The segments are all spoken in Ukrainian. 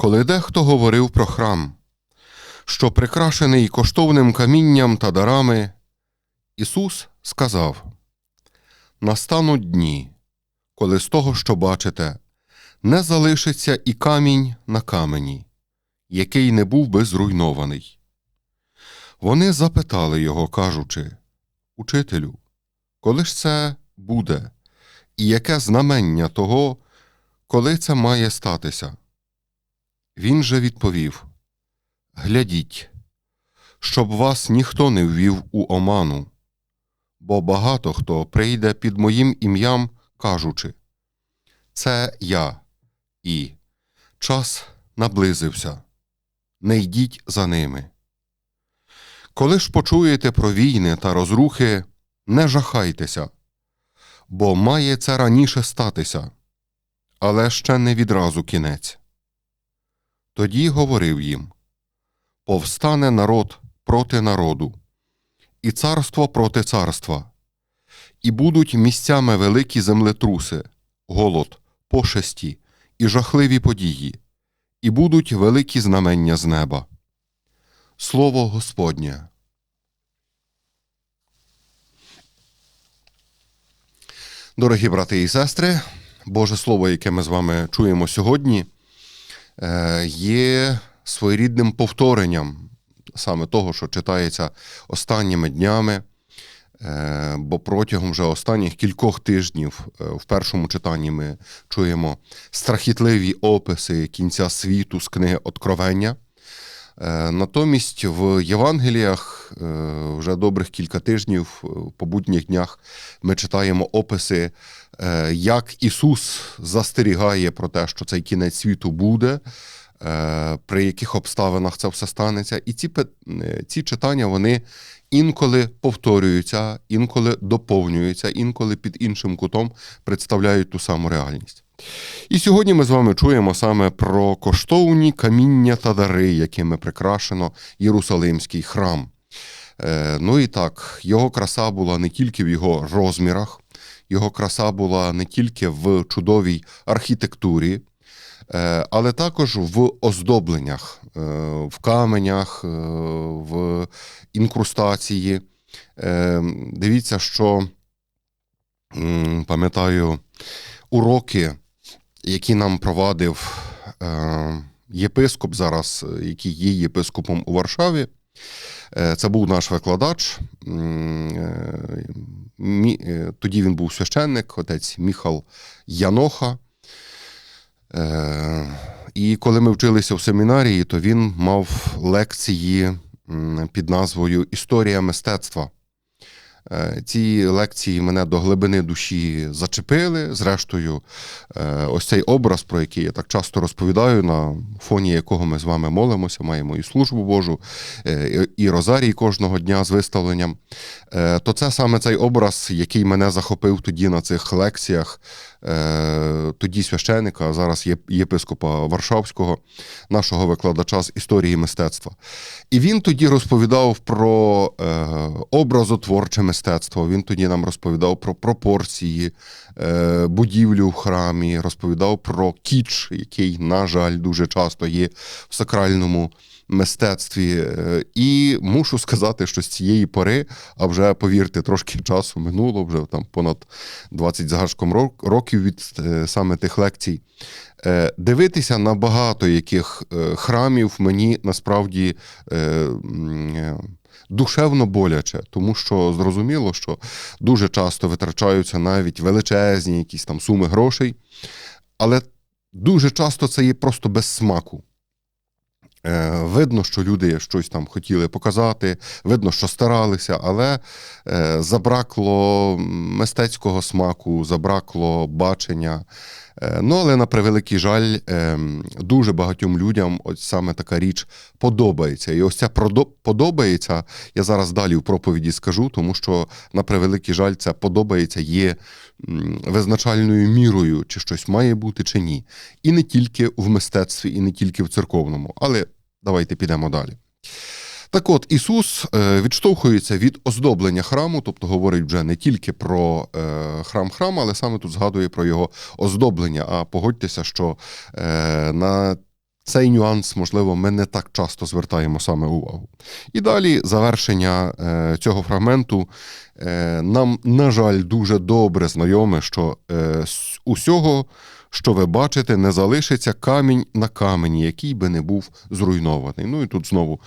коли дехто говорив про храм, що прикрашений коштовним камінням та дарами, Ісус сказав: Настануть дні, коли з того, що бачите, не залишиться і камінь на камені, який не був би зруйнований. Вони запитали його, кажучи Учителю, коли ж це буде, і яке знамення того, коли це має статися? Він же відповів Глядіть, щоб вас ніхто не ввів у оману, бо багато хто прийде під моїм ім'ям, кажучи Це я і час наблизився. Не йдіть за ними. Коли ж почуєте про війни та розрухи, не жахайтеся, бо має це раніше статися, але ще не відразу кінець. Тоді говорив їм Повстане народ проти народу, і царство проти царства, і будуть місцями великі землетруси, голод, пошесті і жахливі події, і будуть великі знамення з неба. Слово Господнє. Дорогі брати і сестри, Боже Слово, яке ми з вами чуємо сьогодні, є своєрідним повторенням саме того, що читається останніми днями. Е, Бо протягом вже останніх кількох тижнів е, в першому читанні ми чуємо страхітливі описи кінця світу з книги Откровення. Е, Натомість в Євангеліях е, вже добрих кілька тижнів е, по будніх днях ми читаємо описи, е, як Ісус застерігає про те, що цей кінець світу буде, е, при яких обставинах це все станеться. І ці, е, ці читання вони інколи повторюються, інколи доповнюються, інколи під іншим кутом представляють ту саму реальність. І сьогодні ми з вами чуємо саме про коштовні каміння та дари, якими прикрашено Єрусалимський храм. Е, ну і так, його краса була не тільки в його розмірах, його краса була не тільки в чудовій архітектурі, е, але також в оздобленнях, е, в каменях, в інкрустації. Дивіться, що пам'ятаю уроки, які нам провадив е, єпископ зараз, який є єпископом у Варшаві. Е, Це був наш викладач. Е, Тоді він був священник, отець Міхал Яноха. І коли ми вчилися в семінарії, то він мав лекції під назвою Історія мистецтва. Е, Ці лекції мене до глибини душі зачепили. Зрештою, е, ось цей образ, про який я так часто розповідаю, на фоні якого ми з вами молимося, маємо і службу Божу, е, і і розарій кожного дня з виставленням. Е, То це саме цей образ, який мене захопив тоді на цих лекціях, е, тоді священика, а зараз єпископа Варшавського, нашого викладача з історії мистецтва. І він тоді розповідав про е, образотворче мистецтво. Він тоді нам розповідав про пропорції будівлю в храмі, розповідав про кіч, який, на жаль, дуже часто є в сакральному мистецтві. І мушу сказати, що з цієї пори, а вже повірте, трошки часу минуло, вже там понад 20 загашком років від е, саме тих лекцій. Е, Дивитися на багато яких е, храмів мені насправді душевно боляче, тому що зрозуміло, що дуже часто витрачаються навіть величезні якісь там суми грошей, але дуже часто це є просто без смаку. Е, Видно, що люди щось там хотіли показати, видно, що старалися, але е, забракло мистецького смаку, забракло бачення. Е, Ну, але на превеликий жаль, е, дуже багатьом людям ось саме така річ подобається. І ось ця подобається, я зараз далі в проповіді скажу, тому що на превеликий жаль, це подобається є визначальною мірою, чи щось має бути, чи ні. І не тільки в мистецтві, і не тільки в церковному. Але давайте підемо далі. Так от, Ісус е, відштовхується від оздоблення храму, тобто говорить вже не тільки про е, храм храм, але саме тут згадує про його оздоблення. А погодьтеся, що е, на цей нюанс, можливо, ми не так часто звертаємо саме увагу. І далі завершення цього фрагменту нам, на жаль, дуже добре знайоме, що з усього, що ви бачите, не залишиться камінь на камені, який би не був зруйнований. Ну і тут знову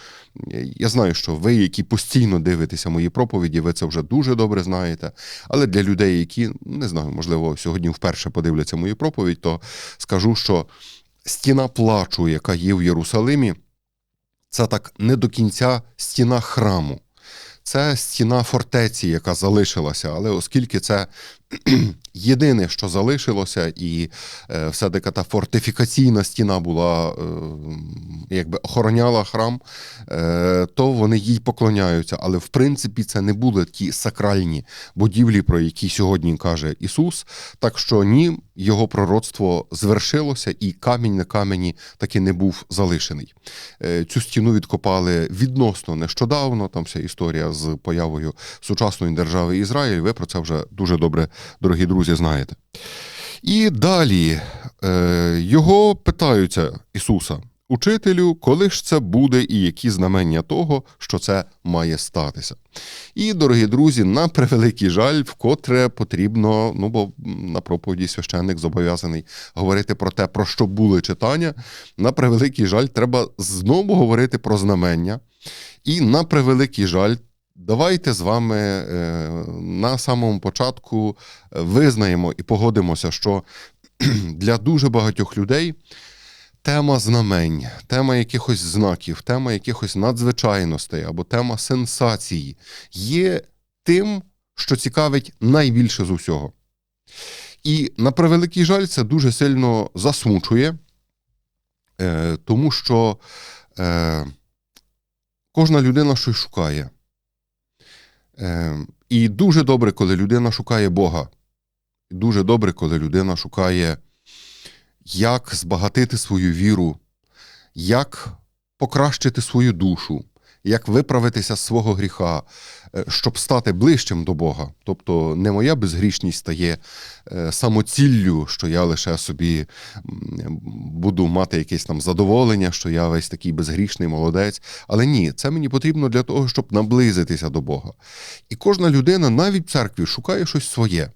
я знаю, що ви, які постійно дивитеся мої проповіді, ви це вже дуже добре знаєте. Але для людей, які не знаю, можливо, сьогодні вперше подивляться мою проповідь, то скажу, що стіна плачу, яка є в Єрусалимі, це так не до кінця стіна храму. Це стіна фортеці, яка залишилася, але оскільки це єдине, що залишилося, і е, все-таки та фортифікаційна стіна була, е, якби охороняла храм, е, то вони їй поклоняються. Але в принципі це не були ті сакральні будівлі, про які сьогодні каже Ісус. Так що ні, його пророцтво звершилося, і камінь на камені таки не був залишений. Е, Цю стіну відкопали відносно нещодавно. Там вся історія з появою сучасної держави Ізраїль. Ви про це вже дуже добре, дорогі друзі, знаєте. І далі е, його питаються Ісуса, учителю, коли ж це буде і які знамення того, що це має статися. І, дорогі друзі, на превеликий жаль, вкотре потрібно, ну бо на проповіді священник зобов'язаний говорити про те, про що були читання. На превеликий жаль, треба знову говорити про знамення. І на превеликий жаль, давайте з вами е, на самому початку визнаємо і погодимося, що для дуже багатьох людей тема знамень, тема якихось знаків, тема якихось надзвичайностей або тема сенсації є тим, що цікавить найбільше з усього. І на превеликий жаль, це дуже сильно засмучує, е, тому що е, кожна людина щось шукає. Е, і дуже добре, коли людина шукає Бога. Дуже добре, коли людина шукає, як збагатити свою віру, як покращити свою душу, як виправитися з свого гріха, е, щоб стати ближчим до Бога. Тобто не моя безгрішність стає е, самоціллю, що я лише собі буду мати якесь там задоволення, що я весь такий безгрішний молодець. Але ні, це мені потрібно для того, щоб наблизитися до Бога. І кожна людина, навіть в церкві, шукає щось своє.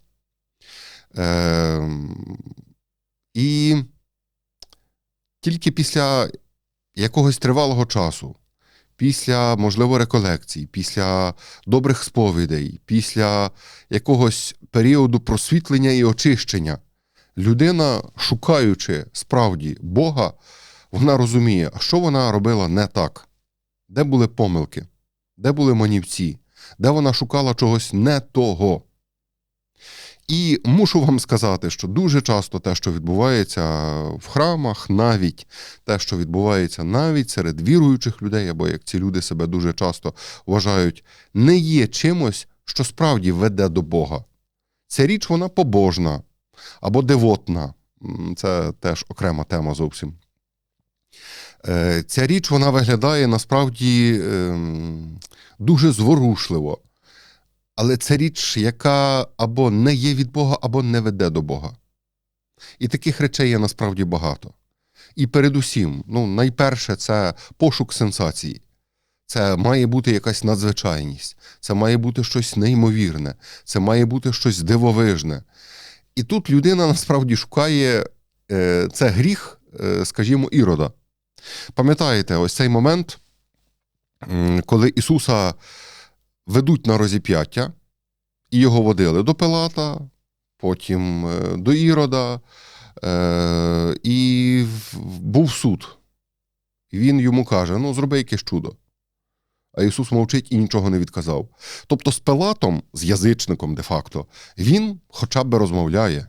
І тільки після якогось тривалого часу, після, можливо, реколекцій, після добрих сповідей, після якогось періоду просвітлення і очищення, людина, шукаючи справді Бога, вона розуміє, що вона робила не так, де були помилки, де були манівці, де вона шукала чогось не того. І мушу вам сказати, що дуже часто те, що відбувається в храмах, навіть те, що відбувається навіть серед віруючих людей, або як ці люди себе дуже часто вважають, не є чимось, що справді веде до Бога. Ця річ вона побожна або девотна. Це теж окрема тема зовсім. Е, Ця річ вона виглядає насправді ем, дуже зворушливо. Але це річ, яка або не є від Бога, або не веде до Бога. І таких речей є насправді багато. І передусім, ну, найперше, це пошук сенсації. Це має бути якась надзвичайність, це має бути щось неймовірне, це має бути щось дивовижне. І тут людина насправді шукає е, це гріх, е, скажімо, ірода. Пам'ятаєте, ось цей момент, коли Ісуса ведуть на розіп'яття, і його водили до Пилата, потім е, до Ірода, е, і був суд. Він йому каже: ну, зроби якесь чудо. А Ісус мовчить і нічого не відказав. Тобто з Пилатом, з язичником де-факто, він хоча б розмовляє.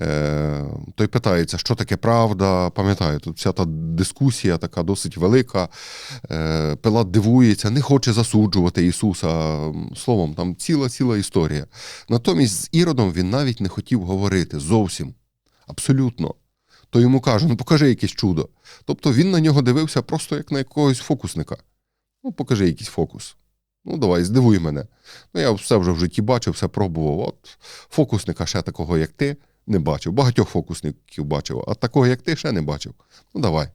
Е, той питається, що таке правда. Пам'ятаю, тут вся та дискусія така досить велика. Е, Пилат дивується, не хоче засуджувати Ісуса. Словом, там ціла ціла історія. Натомість з Іродом він навіть не хотів говорити зовсім. Абсолютно. То йому каже, ну покажи якесь чудо. Тобто він на нього дивився просто як на якогось фокусника. Ну, покажи якийсь фокус. Ну, давай, здивуй мене. Ну, я все вже в житті бачив, все пробував. От фокусника ще такого, як ти, не бачив. Багатьох фокусників бачив, а такого, як ти, ще не бачив. Ну, давай.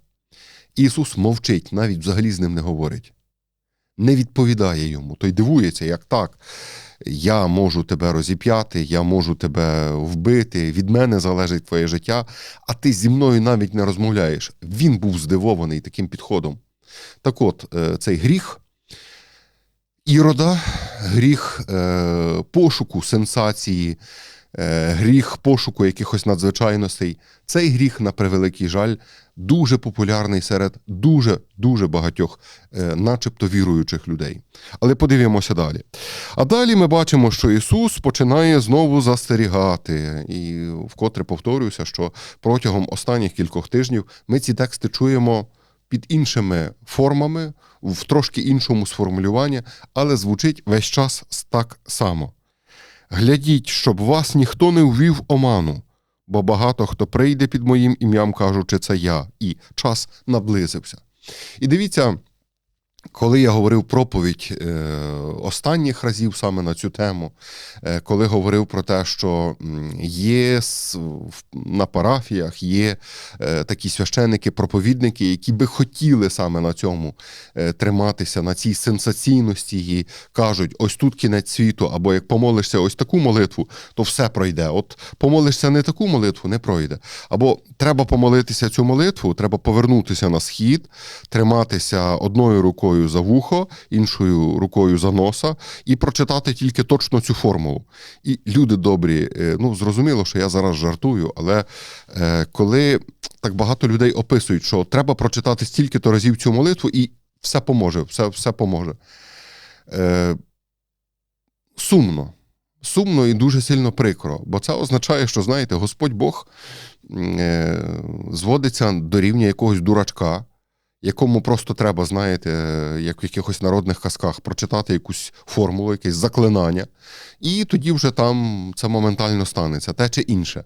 Ісус мовчить, навіть взагалі з ним не говорить. Не відповідає йому. Той дивується, як так. Я можу тебе розіп'яти, я можу тебе вбити, від мене залежить твоє життя, а ти зі мною навіть не розмовляєш. Він був здивований таким підходом. Так от, е, цей гріх ірода, гріх е, пошуку сенсації, гріх пошуку якихось надзвичайностей. Цей гріх, на превеликий жаль, дуже популярний серед дуже дуже багатьох, е, начебто віруючих людей. Але подивимося далі. А далі ми бачимо, що Ісус починає знову застерігати. І вкотре повторююся, що протягом останніх кількох тижнів ми ці тексти чуємо під іншими формами, в трошки іншому сформулюванні, але звучить весь час так само. Глядіть, щоб вас ніхто не ввів оману, бо багато хто прийде під моїм ім'ям, кажучи, це я, і час наблизився. І дивіться, коли я говорив проповідь е, останніх разів саме на цю тему, е, коли говорив про те, що є на парафіях є е, такі священники-проповідники, які би хотіли саме на цьому триматися, на цій сенсаційності, і кажуть: ось тут кінець світу, або як помолишся ось таку молитву, то все пройде. От помолишся не таку молитву, не пройде. Або треба помолитися цю молитву, треба повернутися на схід, триматися одною рукою рукою за вухо, іншою рукою за носа, і прочитати тільки точно цю формулу. І люди добрі, е, ну зрозуміло, що я зараз жартую, але е, коли так багато людей описують, що треба прочитати стільки-то разів цю молитву, і все поможе, все, все поможе. Е, Сумно. Сумно і дуже сильно прикро, бо це означає, що, знаєте, Господь Бог зводиться до рівня якогось дурачка, якому просто треба, знаєте, як в якихось народних казках, прочитати якусь формулу, якесь заклинання, і тоді вже там це моментально станеться, те чи інше.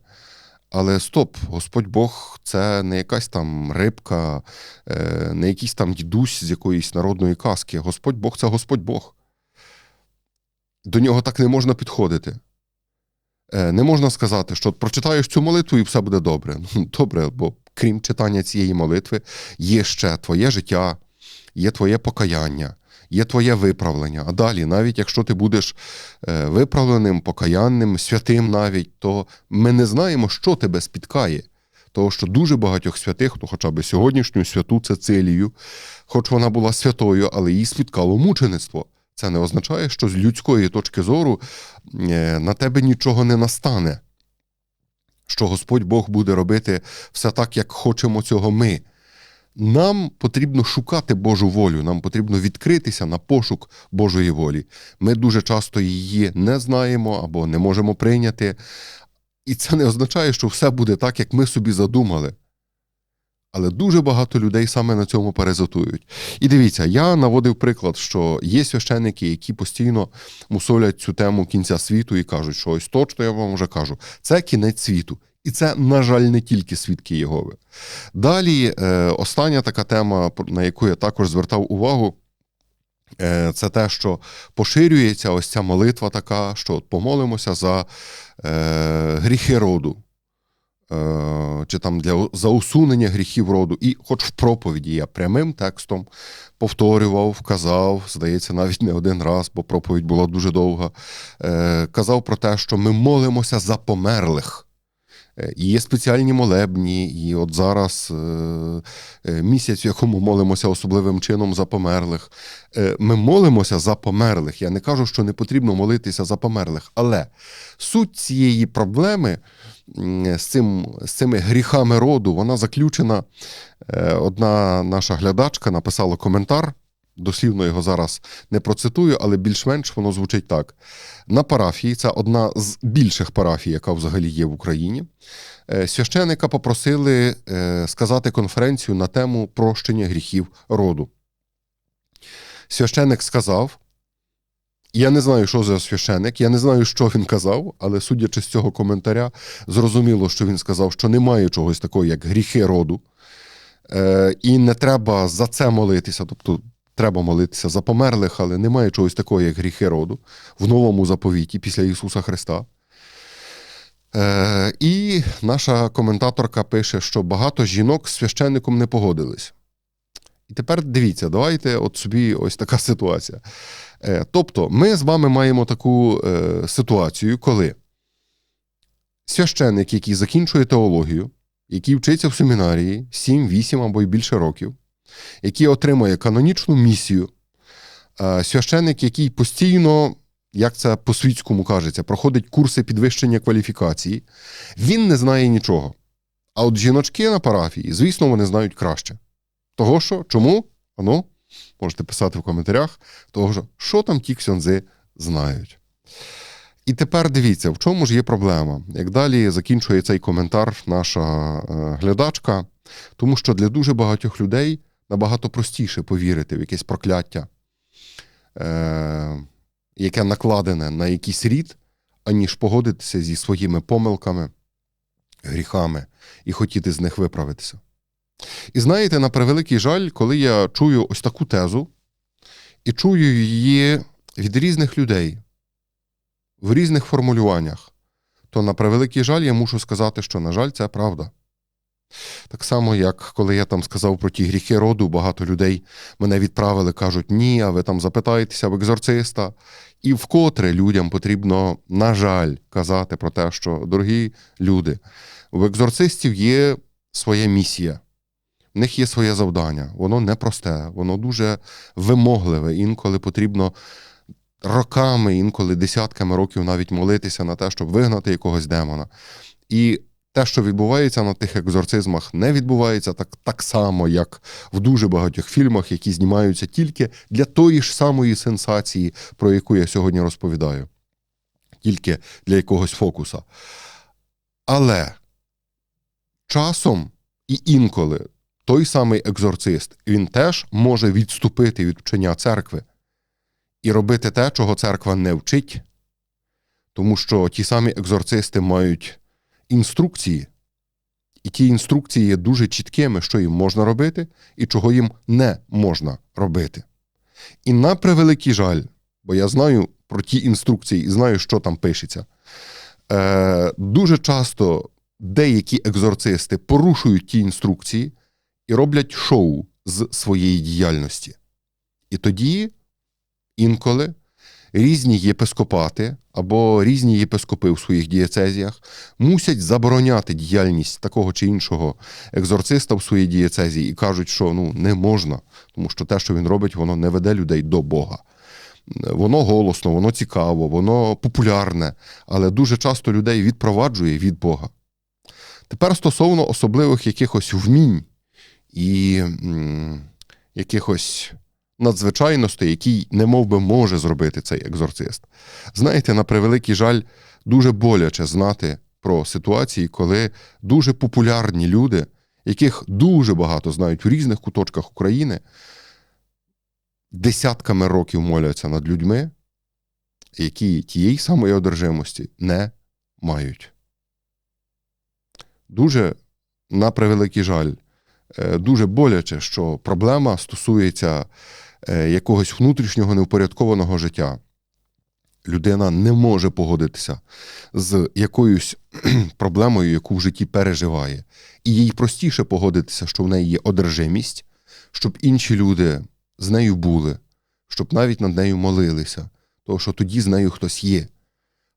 Але стоп, Господь Бог це не якась там рибка, е, не якийсь там дідусь з якоїсь народної казки. Господь Бог це Господь Бог. До нього так не можна підходити. Е, не можна сказати, що прочитаєш цю молитву і все буде добре. Ну, добре, бо крім читання цієї молитви, є ще твоє життя, є твоє покаяння, є твоє виправлення. А далі, навіть якщо ти будеш е, виправленим, покаянним, святим навіть, то ми не знаємо, що тебе спіткає. Тому що дуже багатьох святих, ну хоча б сьогоднішню святу Цицилію, хоч вона була святою, але її спіткало мучеництво. Це не означає, що з людської точки зору е, на тебе нічого не настане що Господь Бог буде робити все так, як хочемо цього ми. Нам потрібно шукати Божу волю, нам потрібно відкритися на пошук Божої волі. Ми дуже часто її не знаємо або не можемо прийняти. І це не означає, що все буде так, як ми собі задумали. Але дуже багато людей саме на цьому перезатують. І дивіться, я наводив приклад, що є священники, які постійно мусолять цю тему кінця світу і кажуть, що ось точно я вам вже кажу, це кінець світу. І це, на жаль, не тільки свідки Єгови. Далі, е, остання така тема, на яку я також звертав увагу, е, це те, що поширюється ось ця молитва така, що от помолимося за е, гріхи роду. Е, чи там для за усунення гріхів роду, і, хоч в проповіді я прямим текстом повторював, вказав, здається, навіть не один раз, бо проповідь була дуже довга. Е, казав про те, що ми молимося за померлих. Е, і Є спеціальні молебні, і от зараз місяць, в якому молимося особливим чином за померлих. Ми молимося за померлих. Я не кажу, що не потрібно молитися за померлих, але суть цієї проблеми з, цим, з цими гріхами роду, вона заключена. Е, Одна наша глядачка написала коментар. Дослівно його зараз не процитую, але більш-менш воно звучить так. На парафії, це одна з більших парафій, яка взагалі є в Україні. е, Священика попросили е, сказати конференцію на тему прощення гріхів роду. Священик сказав: я не знаю, що за священик, я не знаю, що він казав, але судячи з цього коментаря, зрозуміло, що він сказав, що немає чогось такого, як гріхи роду. Е, І не треба за це молитися. Тобто треба молитися за померлих, але немає чогось такого, як гріхи роду в новому заповіті після Ісуса Христа. Е, І наша коментаторка пише, що багато жінок з священником не погодились. І тепер дивіться, давайте от собі ось така ситуація. Е, Тобто, ми з вами маємо таку е, ситуацію, коли священник, який закінчує теологію, який вчиться в семінарії 7, 8 або й більше років, який отримує канонічну місію, е, священник, який постійно, як це по-світському кажеться, проходить курси підвищення кваліфікації, він не знає нічого. А от жіночки на парафії, звісно, вони знають краще. Того що, чому? Ану, можете писати в коментарях, того що, там ті ксьонзи знають. І тепер дивіться, в чому ж є проблема. Як далі закінчує цей коментар наша е, глядачка, тому що для дуже багатьох людей набагато простіше повірити в якесь прокляття, е, яке накладене на якийсь рід, аніж погодитися зі своїми помилками, гріхами і хотіти з них виправитися. І знаєте, на превеликий жаль, коли я чую ось таку тезу і чую її від різних людей в різних формулюваннях, то на превеликий жаль я мушу сказати, що, на жаль, це правда. Так само, як коли я там сказав про ті гріхи роду, багато людей мене відправили, кажуть, ні, а ви там запитаєтеся в екзорциста. І вкотре людям потрібно, на жаль, казати про те, що, дорогі люди, в екзорцистів є своя місія. В них є своє завдання, воно непросте, воно дуже вимогливе. Інколи потрібно роками, інколи десятками років навіть молитися на те, щоб вигнати якогось демона. І те, що відбувається на тих екзорцизмах, не відбувається так, так само, як в дуже багатьох фільмах, які знімаються тільки для тої ж самої сенсації, про яку я сьогодні розповідаю, тільки для якогось фокуса. Але часом і інколи той самий екзорцист, він теж може відступити від вчення церкви і робити те, чого церква не вчить, тому що ті самі екзорцисти мають інструкції, і ті інструкції є дуже чіткими, що їм можна робити і чого їм не можна робити. І на превеликий жаль, бо я знаю про ті інструкції і знаю, що там пишеться. Е, Дуже часто деякі екзорцисти порушують ті інструкції і роблять шоу з своєї діяльності. І тоді інколи різні єпископати або різні єпископи в своїх дієцезіях мусять забороняти діяльність такого чи іншого екзорциста в своїй дієцезії і кажуть, що ну не можна, тому що те, що він робить, воно не веде людей до Бога. Воно голосно, воно цікаво, воно популярне, але дуже часто людей відпроваджує від Бога. Тепер стосовно особливих якихось вмінь і м, якихось надзвичайностей, які не би може зробити цей екзорцист. Знаєте, на превеликий жаль, дуже боляче знати про ситуації, коли дуже популярні люди, яких дуже багато знають в різних куточках України, десятками років моляться над людьми, які тієї самої одержимості не мають. Дуже на превеликий жаль, дуже боляче, що проблема стосується е, якогось внутрішнього невпорядкованого життя. Людина не може погодитися з якоюсь проблемою, яку в житті переживає. І їй простіше погодитися, що в неї є одержимість, щоб інші люди з нею були, щоб навіть над нею молилися, тому що тоді з нею хтось є,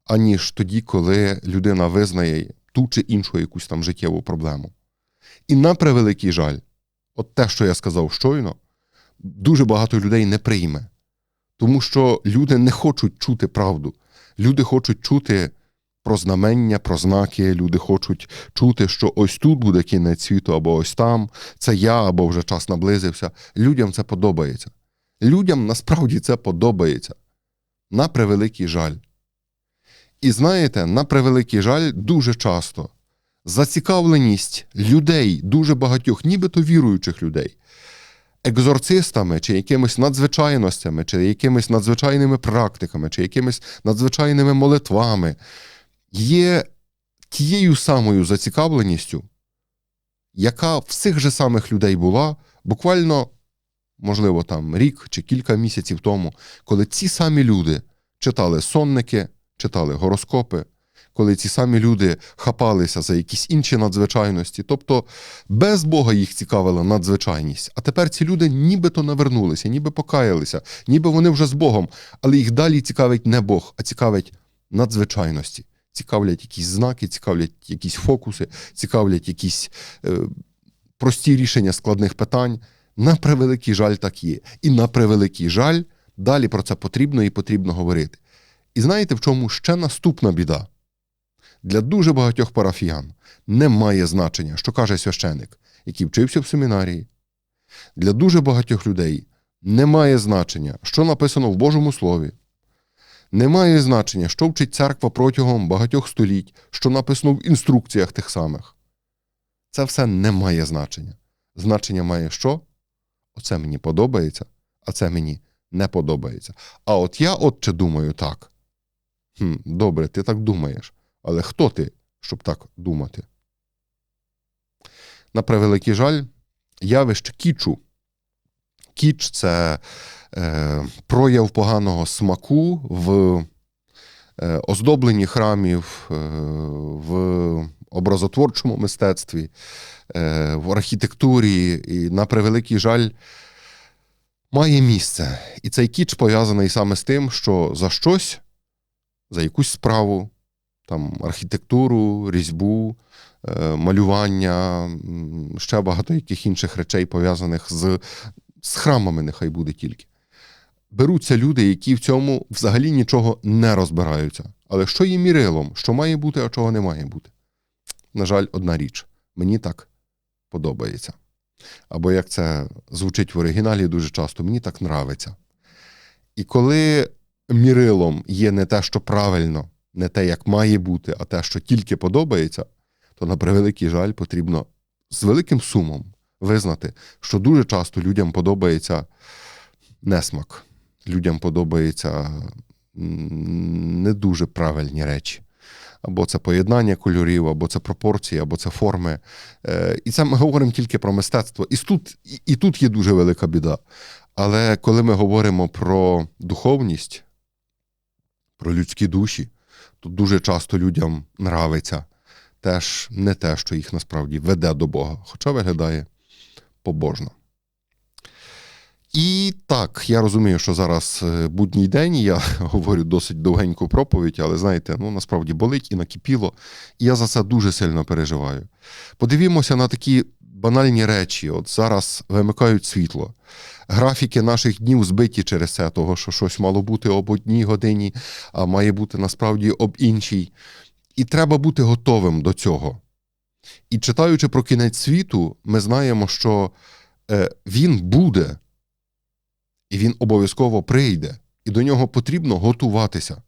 аніж тоді, коли людина визнає ту чи іншу якусь там життєву проблему. І на превеликий жаль, от те, що я сказав щойно, дуже багато людей не прийме. Тому що люди не хочуть чути правду. Люди хочуть чути про знамення, про знаки. Люди хочуть чути, що ось тут буде кінець світу, або ось там, це я, або вже час наблизився. Людям це подобається. Людям насправді це подобається. На превеликий жаль. І знаєте, на превеликий жаль, дуже часто зацікавленість людей, дуже багатьох, нібито віруючих людей, екзорцистами, чи якимись надзвичайностями, чи якимись надзвичайними практиками, чи якимись надзвичайними молитвами, є тією самою зацікавленістю, яка в цих же самих людей була буквально, можливо, там рік чи кілька місяців тому, коли ці самі люди читали сонники, читали гороскопи, коли ці самі люди хапалися за якісь інші надзвичайності. Тобто без Бога їх цікавила надзвичайність. А тепер ці люди нібито навернулися, ніби покаялися, ніби вони вже з Богом, але їх далі цікавить не Бог, а цікавить надзвичайності. Цікавлять якісь знаки, цікавлять якісь фокуси, цікавлять якісь е, прості рішення складних питань. На превеликий жаль, так є. І на превеликий жаль, далі про це потрібно і потрібно говорити. І знаєте, в чому ще наступна біда? Для дуже багатьох парафіян немає значення, що каже священик, який вчився в семінарії. Для дуже багатьох людей немає значення, що написано в Божому Слові. Немає значення, що вчить церква протягом багатьох століть, що написано в інструкціях тих самих. Це все не має значення. Значення має що? Оце мені подобається, а це мені не подобається. А от я, отче, думаю так. Хм, Добре, ти так думаєш. Але хто ти, щоб так думати? На превеликий жаль, явище кічу. Кіч це е, прояв поганого смаку в е, оздобленні храмів, е, в образотворчому мистецтві, е, в архітектурі. І на превеликий жаль, має місце. І цей кіч пов'язаний саме з тим, що за щось, за якусь справу, там архітектуру, різьбу, е, малювання, ще багато яких інших речей пов'язаних з, з храмами, нехай буде тільки. Беруться люди, які в цьому взагалі нічого не розбираються. Але що є мірилом, що має бути, а чого не має бути? На жаль, одна річ. Мені так подобається. Або як це звучить в оригіналі дуже часто, мені так нравиться. І коли мірилом є не те, що правильно, не те, як має бути, а те, що тільки подобається, то на превеликий жаль потрібно з великим сумом визнати, що дуже часто людям подобається несмак, людям подобаються не дуже правильні речі. Або це поєднання кольорів, або це пропорції, або це форми. Е, І це ми говоримо тільки про мистецтво. І тут, і, і тут є дуже велика біда. Але коли ми говоримо про духовність, про людські душі, то дуже часто людям нравиться теж не те, що їх насправді веде до Бога, хоча виглядає побожно. І так, я розумію, що зараз е, будній день, я говорю досить довгеньку проповідь, але знаєте, ну насправді болить і накипіло, і я за це дуже сильно переживаю. Подивімося на такі банальні речі. От зараз вимикають світло. Графіки наших днів збиті через це, того, що щось мало бути об одній годині, а має бути насправді об іншій. І треба бути готовим до цього. І читаючи про кінець світу, ми знаємо, що е, він буде, і він обов'язково прийде, і до нього потрібно готуватися.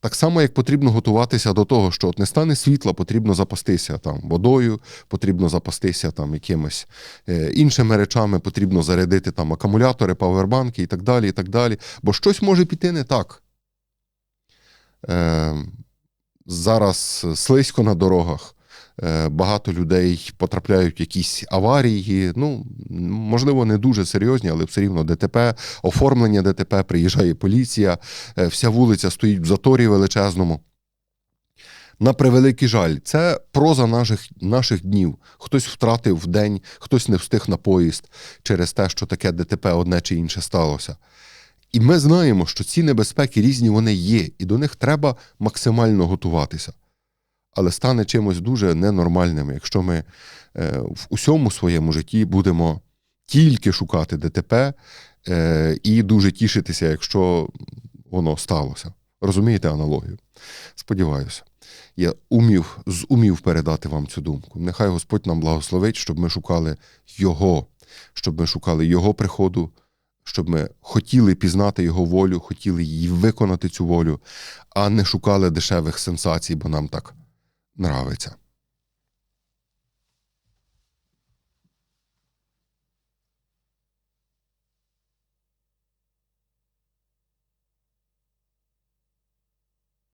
Так само, як потрібно готуватися до того, що от не стане світла, потрібно запастися там водою, потрібно запастися там якимись е, іншими речами, потрібно зарядити там акумулятори, павербанки і так далі. і так далі. Бо щось може піти не так. Е, зараз слизько на дорогах. Е, Багато людей потрапляють в якісь аварії. Ну, можливо, не дуже серйозні, але все рівно ДТП, оформлення ДТП, приїжджає поліція, е, вся вулиця стоїть в заторі величезному. На превеликий жаль, це проза наших наших днів. Хтось втратив день, хтось не встиг на поїзд через те, що таке ДТП одне чи інше сталося. І ми знаємо, що ці небезпеки різні вони є, і до них треба максимально готуватися. Але стане чимось дуже ненормальним, якщо ми е, в усьому своєму житті будемо тільки шукати ДТП е, і дуже тішитися, якщо воно сталося. Розумієте аналогію? Сподіваюся. Я умів, зумів передати вам цю думку. Нехай Господь нам благословить, щоб ми шукали Його, щоб ми шукали Його приходу, щоб ми хотіли пізнати Його волю, хотіли її виконати цю волю, а не шукали дешевих сенсацій, бо нам так нравиться.